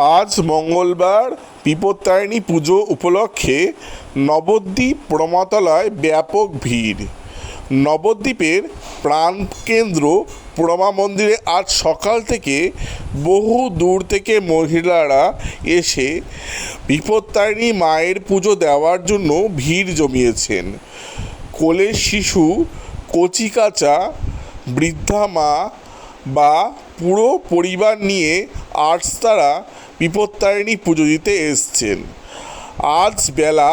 আজ মঙ্গলবার বিপত্তারিণী পুজো উপলক্ষে নবদ্বীপ প্রমাতলায় ব্যাপক ভিড়। নবদ্বীপের প্রাণকেন্দ্র প্রমা মন্দিরে আজ সকাল থেকে বহু দূর থেকে মহিলারা এসে বিপত্তারিণী মায়ের পুজো দেওয়ার জন্য ভিড় জমিয়েছেন। কোলের শিশু, কচিকাচা, বৃদ্ধা মা বা পুরো পরিবার নিয়ে আজ তারা বিপত্তারিণী পুজো দিতে এসছেন। আজ বেলা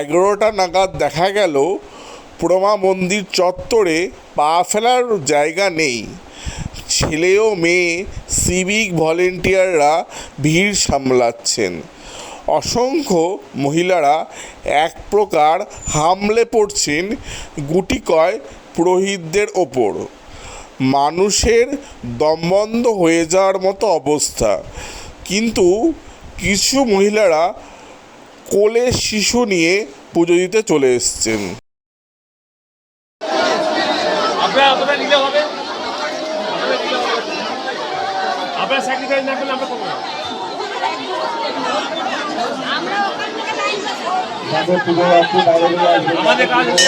এগারোটা নাগাদ দেখা গেল, প্রমা মন্দির চত্বরে পা ফেলার জায়গা নেই। ছেলে ও মেয়ে সিভিক ভলেন্টিয়াররা ভিড় সামলাচ্ছেন। অসংখ্য মহিলারা এক প্রকার হামলে পড়ছেন গুটিকয় পুরোহিতদের ওপর। মানুষের দমবন্ধ হয়ে যাওয়ার মতো অবস্থা। কিন্তু কিছু মহিলারা কোলে শিশু নিয়ে পুজো দিতে চলে এসছেন। আমাদের কাজ হচ্ছে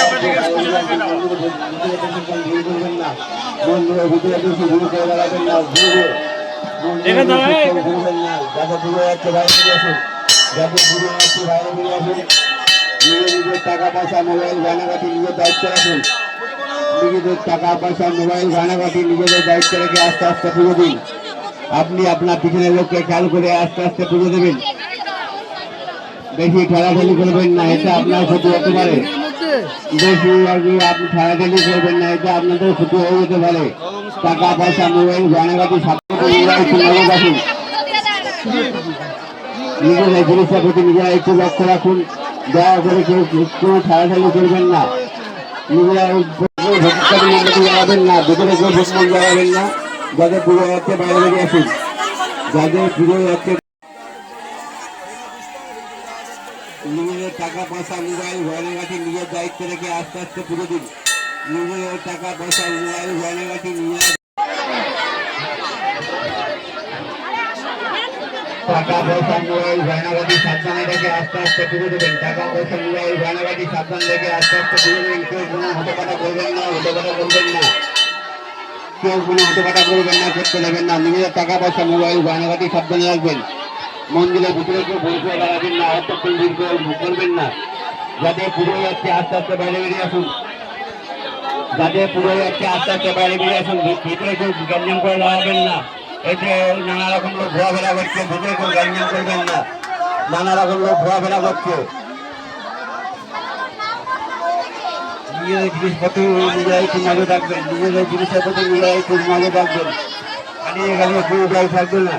নিজের টাকা পয়সা মোবাইল গয়নাগাটি নিজের নিজেদের টাকা পয়সা মোবাইল নিজেদের দায়িত্ব রেখে আস্তে আস্তে পুজো দিন আপনি আপনার পিছনের লোককে খেয়াল করে আস্তে আস্তে পুজো দেবেন। বেশি ঠেলাঠেলি করবেন না, এটা আপনার ক্ষতি হতে পারে। বেশি কি আপনি করবেন না এটা আপনাদের ক্ষতি হয়ে যেতে পারে। টাকা পয়সা মোবাইল রাখুন নিজেরা জিনিসের প্রতি নিজেরা একটু লক্ষ্য রাখুন। দয়া করে কেউ কোনো করবেন না। নিজেরা না ভিতরে কেউ ভোগ যাবেন না। যাদের পুজো যাচ্ছে বাইরে বেরিয়ে আসুন। যাদের পুজো যাচ্ছে নিজেদের টাকা পয়সা মোবাইল গয়নাগাটি নিজের দায়িত্ব রেখে আস্তে আস্তে পুরো দিন। নিজেদের টাকা পয়সা মোবাইল গয়নাগাটি নিজের টাকা পয়সা মোবাইল গয়নাগাটি সাবধানে রেখে আস্তে আস্তে পুরো দেবেন। টাকা পয়সা মোবাইল গয়নাগাটি সাবধান রেখে আস্তে আস্তে পুরো দেবেন। কেউ কোনো হতপাটা করবেন না হতপাটা করবেন না। কেউ কোনো হতপাটা করবেন না, করতে দেবেন না। নিজেদের টাকা পয়সা মোবাইল গয়নাগাটি সাবধানে রাখবেন। মন্দিরের ভিতরে কেউ বই করে না অর্থক্ষণ ভিড় করে করবেন না। যাদের পুরো যাচ্ছে আস্তে আস্তে বাইরে বেরিয়ে আসুন। যাদের পুরো যাচ্ছে আস্তে আস্তে বাইরে বেরিয়ে আসুন। ভিতরে কেউ গ্যাঞ্জাম করে দাঁড়াবেন না। এতে নানা রকম লোক ঘোরাফেরা করছে। ভিতরে কেউ গ্যাঞ্জাম করবেন না। নানা রকম লোক ঘোরাফেরা করছে। নিজেদের জিনিসপত্র নিজেরা একটু নজর রাখবেন নিজেদের জিনিসের প্রতি নিজেরা একটু নজর রাখবেন হারিয়ে গেলে কোনো থাকবে না।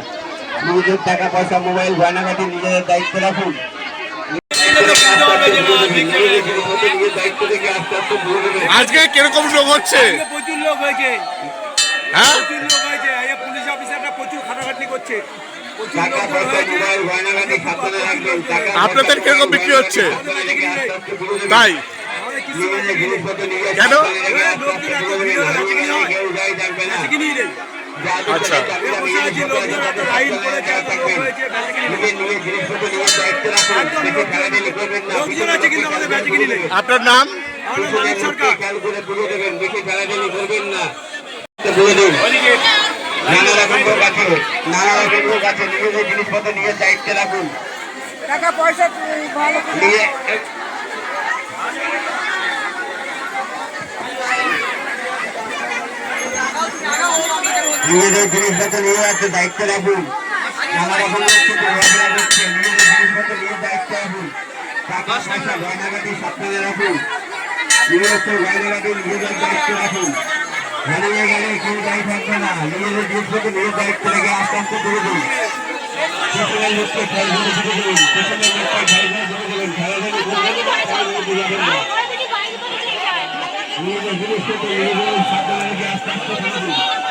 নিজেদের টাকা পয়সা মোবাইল গয়নাগাটি নিজেদের দায়িত্ব রাখুন। আজকে কীরকম লোক হচ্ছে? প্রচুর লোক হয়েছে। হ্যাঁ? প্রচুর লোক হয়েছে। পুলিশ অফিসাররা প্রচুর খাটাখাটনি করছে। আপনাদের কীরকম বিক্রি হচ্ছে? তাই? কেন? আচ্ছা। আপনার নাম নানা রকম লোক আছে নানা রকম লোক আছে নিজেদের জিনিসপত্র নিজের দায়িত্বে রাখুন টাকা পয়সা নিয়ে নিজেদের জিনিসপত্র নিয়ে একটা দায়িত্ব রাখুন। নানা রকম নিয়ে দায়িত্ব রাখুন। টাকা পয়সা গয়নাগাটি রাখুন। নিজস্ব গয়নাগাটি দায়িত্ব রাখুন। হারিয়ে গেলে কেউ দায়ী থাকবে না। জিনিসপত্র নিজের দায়িত্ব রেখে আস্তে আস্তে করে দিন। পেছনের লোককে খেয়াল আস্তে আস্তে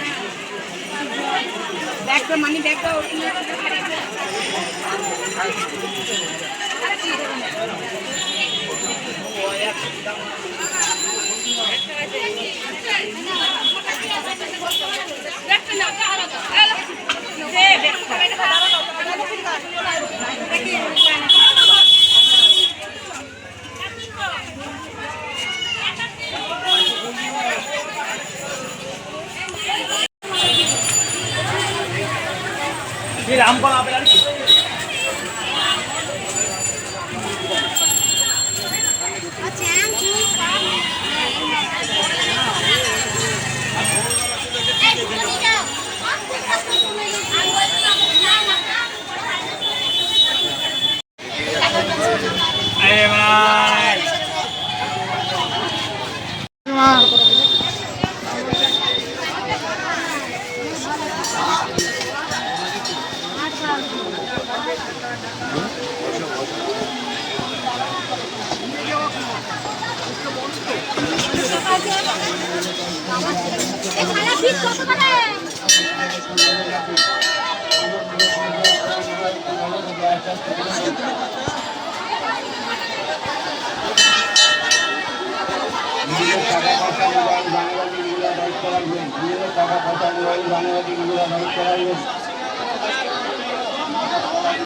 ব্যাগটা মানি ব্যাগটা ব্যাগটা আপেল మీరు రామ్పాల్ ఆపేదానికి টাকা পয়সা মোবাইল পয়সা মোবাইল বাইক চালাবেন